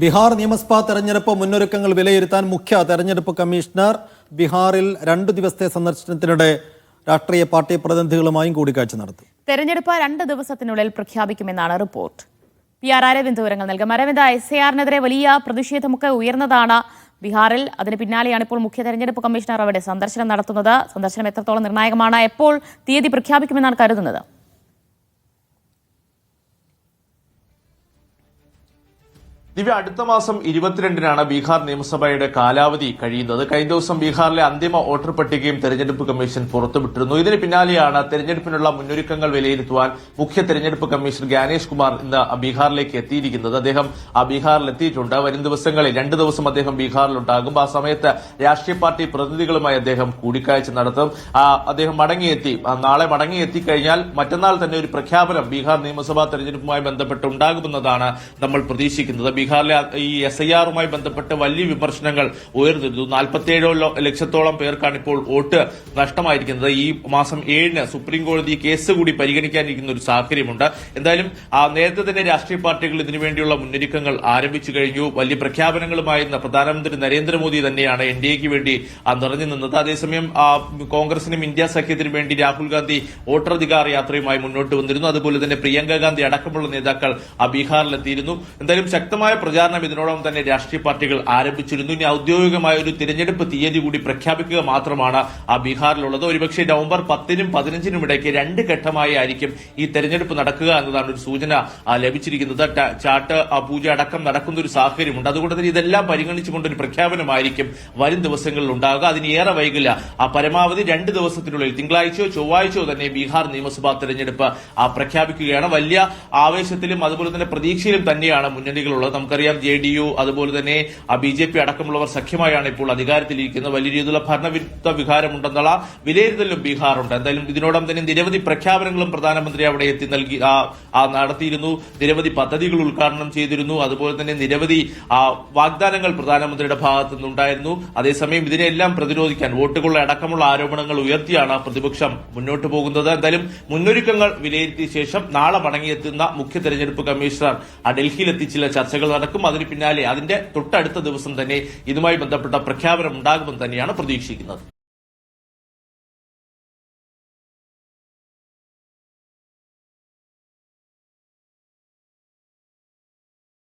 ബീഹാർ നിയമസഭാ തെരഞ്ഞെടുപ്പ് മുന്നൊരുക്കങ്ങൾ വിലയിരുത്താൻ മുഖ്യ തെരഞ്ഞെടുപ്പ് കമ്മീഷണർ ബീഹാറിൽ രണ്ടു ദിവസത്തെ സന്ദർശനത്തിനിടെ രാഷ്ട്രീയ പാർട്ടി പ്രതിനിധികളുമായും കൂടിക്കാഴ്ച നടത്തി. തെരഞ്ഞെടുപ്പ് രണ്ട് ദിവസത്തിനുള്ളിൽ പ്രഖ്യാപിക്കുമെന്നാണ് റിപ്പോർട്ട്. പി ആർ അരവിന്ദ് വിവരങ്ങൾ നൽകും. അരവിന്ദ് എസ് ആറിനെതിരെ വലിയ പ്രതിഷേധമൊക്കെ ഉയർന്നതാണ് ബീഹാറിൽ. അതിന് പിന്നാലെയാണ് ഇപ്പോൾ മുഖ്യ തെരഞ്ഞെടുപ്പ് കമ്മീഷണർ അവിടെ സന്ദർശനം നടത്തുന്നത്. സന്ദർശനം എത്രത്തോളം നിർണായകമാണ് എപ്പോൾ തീയതി പ്രഖ്യാപിക്കുമെന്നാണ് കരുതുന്നത്. ദിവ്യ അടുത്ത മാസം ഇരുപത്തിരണ്ടിനാണ് ബീഹാർ നിയമസഭയുടെ കാലാവധി കഴിയുന്നത്. കഴിഞ്ഞ ദിവസം ബീഹാറിലെ അന്തിമ വോട്ടർ പട്ടികയും തെരഞ്ഞെടുപ്പ് കമ്മീഷൻ പുറത്തുവിട്ടിരുന്നു. ഇതിന് പിന്നാലെയാണ് തെരഞ്ഞെടുപ്പിനുള്ള മുന്നൊരുക്കങ്ങൾ വിലയിരുത്തുവാൻ മുഖ്യ തെരഞ്ഞെടുപ്പ് കമ്മീഷണർ ഗാനേഷ് കുമാർ ഇന്ന് ബീഹാറിലേക്ക് എത്തിയിരിക്കുന്നത്. അദ്ദേഹം ആ ബീഹാറിൽ എത്തിയിട്ടുണ്ട് വരും ദിവസങ്ങളിൽ രണ്ട് ദിവസം അദ്ദേഹം ബീഹാറിലുണ്ടാകും. ആ സമയത്ത് രാഷ്ട്രീയ പാർട്ടി പ്രതിനിധികളുമായി അദ്ദേഹം കൂടിക്കാഴ്ച നടത്തും. അദ്ദേഹം മടങ്ങിയെത്തി. നാളെ മടങ്ങിയെത്തി കഴിഞ്ഞാൽ മറ്റന്നാൾ തന്നെ ഒരു പ്രഖ്യാപനം ബീഹാർ നിയമസഭാ തെരഞ്ഞെടുപ്പുമായി ബന്ധപ്പെട്ട് ഉണ്ടാകുമെന്നതാണ് നമ്മൾ പ്രതീക്ഷിക്കുന്നത്. ബീഹാറിലെ ഈ എസ് ഐ ആറുമായി ബന്ധപ്പെട്ട് വലിയ വിമർശനങ്ങൾ ഉയർന്നിരുന്നു. നാൽപ്പത്തിയേഴോ ലക്ഷത്തോളം പേർക്കാണ് ഇപ്പോൾ വോട്ട് നഷ്ടമായിരിക്കുന്നത്. ഈ മാസം ഏഴിന് സുപ്രീം കോടതി കേസ് കൂടി പരിഗണിക്കാനിരിക്കുന്ന ഒരു സാഹചര്യമുണ്ട്. എന്തായാലും നേരത്തെ തന്നെ രാഷ്ട്രീയ പാർട്ടികൾ ഇതിനുവേണ്ടിയുള്ള മുന്നൊരുക്കങ്ങൾ ആരംഭിച്ചു കഴിഞ്ഞു. വലിയ പ്രഖ്യാപനങ്ങളുമായി പ്രധാനമന്ത്രി നരേന്ദ്രമോദി തന്നെയാണ് എൻ ഡി എക്ക് വേണ്ടി നിറഞ്ഞു നിന്നത്. അതേസമയം കോൺഗ്രസിനും ഇന്ത്യ സഖ്യത്തിനും വേണ്ടി രാഹുൽ ഗാന്ധി വോട്ടറധികാർ യാത്രയുമായി മുന്നോട്ട് വന്നിരുന്നു. അതുപോലെ തന്നെ പ്രിയങ്ക ഗാന്ധി അടക്കമുള്ള നേതാക്കൾ ബീഹാറിലെത്തിയിരുന്നു. എന്തായാലും ശക്തമായ പ്രചാരണം ഇതിനോടകം തന്നെ രാഷ്ട്രീയ പാർട്ടികൾ ആരംഭിച്ചിരുന്നു. ഇനി ഔദ്യോഗികമായ ഒരു തിരഞ്ഞെടുപ്പ് തീയതി കൂടി പ്രഖ്യാപിക്കുക മാത്രമാണ് ആ ബീഹാറിലുള്ളത്. ഒരുപക്ഷെ നവംബർ പത്തിനും പതിനഞ്ചിനും ഇടയ്ക്ക് രണ്ട് ഘട്ടമായി ആയിരിക്കും ഈ തെരഞ്ഞെടുപ്പ് നടക്കുക എന്നതാണ് ഒരു സൂചന ലഭിച്ചിരിക്കുന്നത്. ചാട്ട് പൂജ അടക്കം നടക്കുന്ന ഒരു സാഹചര്യമുണ്ട്. അതുകൊണ്ട് തന്നെ ഇതെല്ലാം പരിഗണിച്ചുകൊണ്ട് ഒരു പ്രഖ്യാപനമായിരിക്കും വരും ദിവസങ്ങളിൽ ഉണ്ടാകുക അതിന് ഏറെ വൈകില്ല. ആ പരമാവധി രണ്ട് ദിവസത്തിനുള്ളിൽ തിങ്കളാഴ്ചയോ ചൊവ്വാഴ്ചയോ തന്നെ ബീഹാർ നിയമസഭാ തെരഞ്ഞെടുപ്പ് പ്രഖ്യാപിക്കുകയാണ്. വലിയ ആവേശത്തിലും അതുപോലെ തന്നെ പ്രതീക്ഷയിലും തന്നെയാണ് മുന്നണികളുള്ളത്. നമുക്കറിയാം ജെ ഡി യു അതുപോലെ തന്നെ ആ ബി ജെ പി അടക്കമുള്ളവർ സഖ്യമായാണ് ഇപ്പോൾ അധികാരത്തിലിരിക്കുന്നത്. വലിയ രീതിയിലുള്ള ഭരണവിരുദ്ധ വികാരമുണ്ടെന്നുള്ള വിലയിരുത്തലും ബീഹാറുണ്ട്. എന്തായാലും ഇതിനോടൊപ്പം തന്നെ നിരവധി പ്രഖ്യാപനങ്ങളും പ്രധാനമന്ത്രി അവിടെ എത്തി നൽകി നടത്തിയിരുന്നു. നിരവധി പദ്ധതികൾ ഉദ്ഘാടനം ചെയ്തിരുന്നു. അതുപോലെ തന്നെ നിരവധി വാഗ്ദാനങ്ങൾ പ്രധാനമന്ത്രിയുടെ ഭാഗത്തു നിന്നുണ്ടായിരുന്നു അതേസമയം ഇതിനെല്ലാം പ്രതിരോധിക്കാൻ വോട്ടുകളുടെ അടക്കമുള്ള ആരോപണങ്ങൾ ഉയർത്തിയാണ് പ്രതിപക്ഷം മുന്നോട്ട് പോകുന്നത്. എന്തായാലും മുന്നൊരുക്കങ്ങൾ വിലയിരുത്തിയ ശേഷം നാളെ മടങ്ങിയെത്തുന്ന മുഖ്യ തെരഞ്ഞെടുപ്പ് കമ്മീഷണർ ഡൽഹിയിലെത്തി ചില ചർച്ചകൾ നടക്കും. അതിന് പിന്നാലെ അതിന്റെ തൊട്ടടുത്ത ദിവസം തന്നെ ഇതുമായി ബന്ധപ്പെട്ട പ്രഖ്യാപനം ഉണ്ടാകുമെന്ന് തന്നെയാണ് പ്രതീക്ഷിക്കുന്നത്.